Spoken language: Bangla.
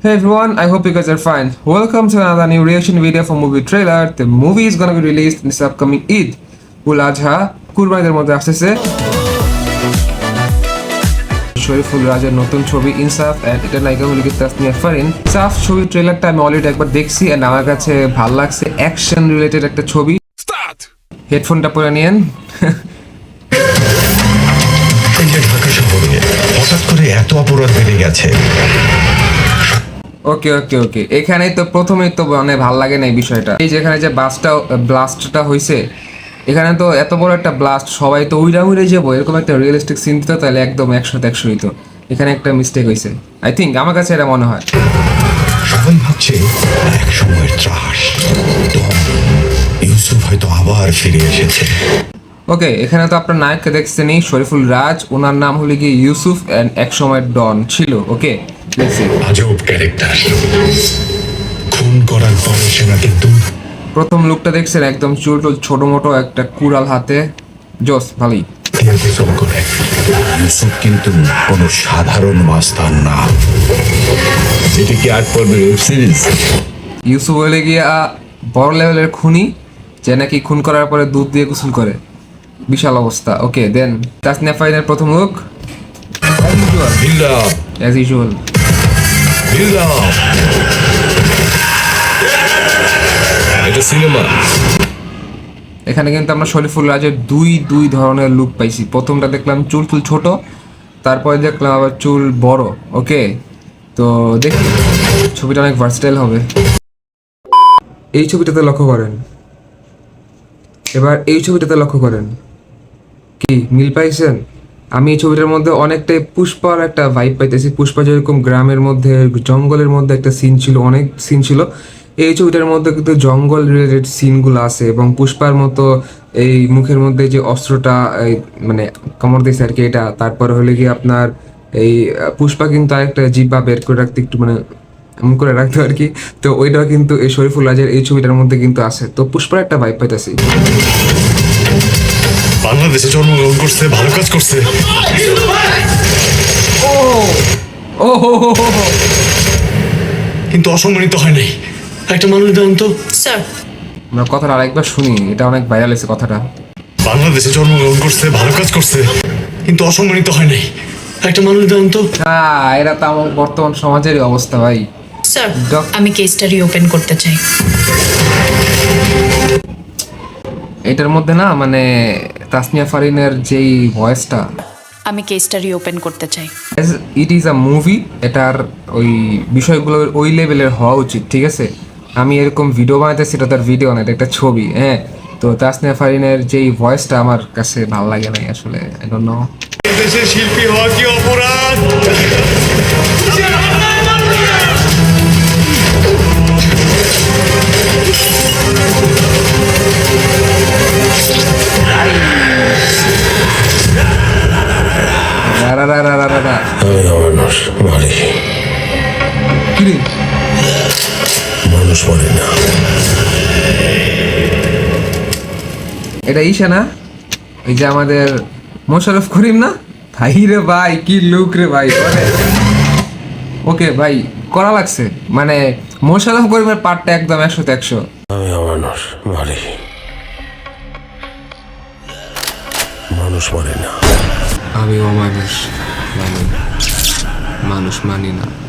Hey everyone, I hope you guys are fine. Welcome to another new reaction video for movie trailer. The movie is gonna be released in this upcoming Eid. উল আজহা কুরবানিদের মধ্যে আসতেছে শরীফুল রাজের নতুন ছবি ইনসাফ অ্যান্ড এটা নায়িকা হলো কি তাসনিয়া ফারিন সাফ ছবির ট্রেলারটা আমি অলরেডি একবার দেখছি অ্যান্ড আমার কাছে ভালো লাগছে অ্যাকশন রিলেটেড একটা ছবি হেডফোনটা পরে নিয়েন ঢাকা শহরে হঠাৎ করে এত অপরাধ বেড়ে গেছে ওকে ওকে ওকে এখানেই তো প্রথমেই তো মানে ভালো লাগে না এই বিষয়টা। এই যেখানে যে বাসটা ব্লাস্টটা হয়েছে এখানে তো এত বড় একটা ব্লাস্ট সবাই তো উইরা উইরে যাব। এরকম একটা রিয়েলিস্টিক সিন দিত তাহলে একদম একশোতে একশো হইতো। এখানে একটা মিস্টেক হয়েছে আই থিঙ্ক আমার কাছে এটা মনে হয়। সবাই ভাবছে এক সময়ের ত্রাস। ইউসুফ হয়তো আবার ফিরে এসেছে। ওকে এখানে তো আপনার নায়ককে দেখছেনই শরীফুল রাজ ওনার নাম হলে গিয়ে ইউসুফ অ্যান্ড এক সময় ডন ছিল। ওকে আজব ক্যারেক্টার। খুন করার পরে সেনা কিন্তু প্রথম লুকটা দেখছেন একদম চুল টুল ছোট মোটো একটা কুড়াল হাতে। জোস ভালোই। ইউসুফ কিন্তু কোনো সাধারণ মাস্তান না। এটা কি আট পর্বের ওয়েব সিরিজ ইউসুফ হলে গিয়া বড় লেভেলের খুনি যে নাকি খুন করার পরে দুধ দিয়ে গোসল করে। বিশাল অবস্থা। ওকে দেন তাসনিয়া ফাইনের প্রথম লুক অ্যাজ ইউজুয়াল এটা সিনেমা এখানে কিন্তু আমরা শরীফুল রাজের দুই দুই ধরনের লুক পাইছি। প্রথমটা দেখলাম চুল ফুল ছোট, তারপরে দেখলাম আবার চুল বড় ওকে তো দেখি, ছবিটা অনেক ভার্সটাইল হবে। এই ছবিটাতে লক্ষ্য করেন। এবার এই ছবিটাতে লক্ষ্য করেন। কি, মিল পাইছেন? আমি এই ছবিটার মধ্যে অনেকটাই পুষ্পার একটা ভাইব পাইতেছি। পুষ্পা যেরকম গ্রামের মধ্যে, জঙ্গলের মধ্যে একটা সিন ছিল, অনেক সিন ছিল। এই ছবিটার মধ্যে কিন্তু জঙ্গল রিলেটেড সিনগুলো আছে এবং পুষ্পার মতো এই মুখের মধ্যে যে অস্ত্রটা মানে কামড় দিয়েছে আর কি এটা, তারপরে হলে কি আপনার এই, পুষ্পা কিন্তু আরেকটা জিব্বা বের করে রাখতে একটু মানে এমন করে রাখতো আর কি। তো ওইটাও কিন্তু এই শরীফুল রাজের এই ছবিটার মধ্যে কিন্তু আছে। তো পুষ্পার একটা ভাইব পাইতেছি। বাংলাদেশে জন্মগ্রহণ করছে ভালো কাজ করছে। ও হো হো হো হো। কিন্তু অসম্মানিত হয় নাই। একটা মানুষ দেন তো। স্যার। আমরা কথাটা আরেকবার শুনি এটা অনেক ভাইরাল এসে কথাটা। বাংলাদেশে জন্মগ্রহণ করছে ভালো কাজ করছে কিন্তু অসম্মানিত হয় নাই। একটা মানুষ দেন তো। হ্যাঁ এরা তো আমার বর্তমান সমাজেরই অবস্থা ভাই। স্যার আমি কেসটা রিওপেন করতে চাই। এটার মধ্যে না মানে তাসনিয়া ফারিনের যেই ভয়েসটা। আমি কেসটা রিওপেন করতে চাই। ইট ইজ আ মুভি এটার ওই বিষয়গুলো ওই লেভেলের হওয়া উচিত ঠিক আছে? আমি এরকম ভিডিও বানাইতেছি এটা তার ভিডিও না এটা একটা ছবি হ্যাঁ? তো তাসনিয়া ফারিনের যেই ভয়েসটা আমার কাছে ভালো লাগে নাই আসলে আই ডোন্ট নো দেশের শিল্পী হওয়া কি অপরাধ? মারি মানুষ মারি না। এটা ইসে না? এই যে আমাদের মোশারফ করিম না? ভাই রে ভাই কি লুক রে ভাই ওকে ভাই করা লাগছে। মানে মোশারফ করিমের পার্টটা একদম একশোতে একশো। আমি মানুষ মারি মানুষ মারি না। আমি অমানুষ মানি মানুষ মানি না।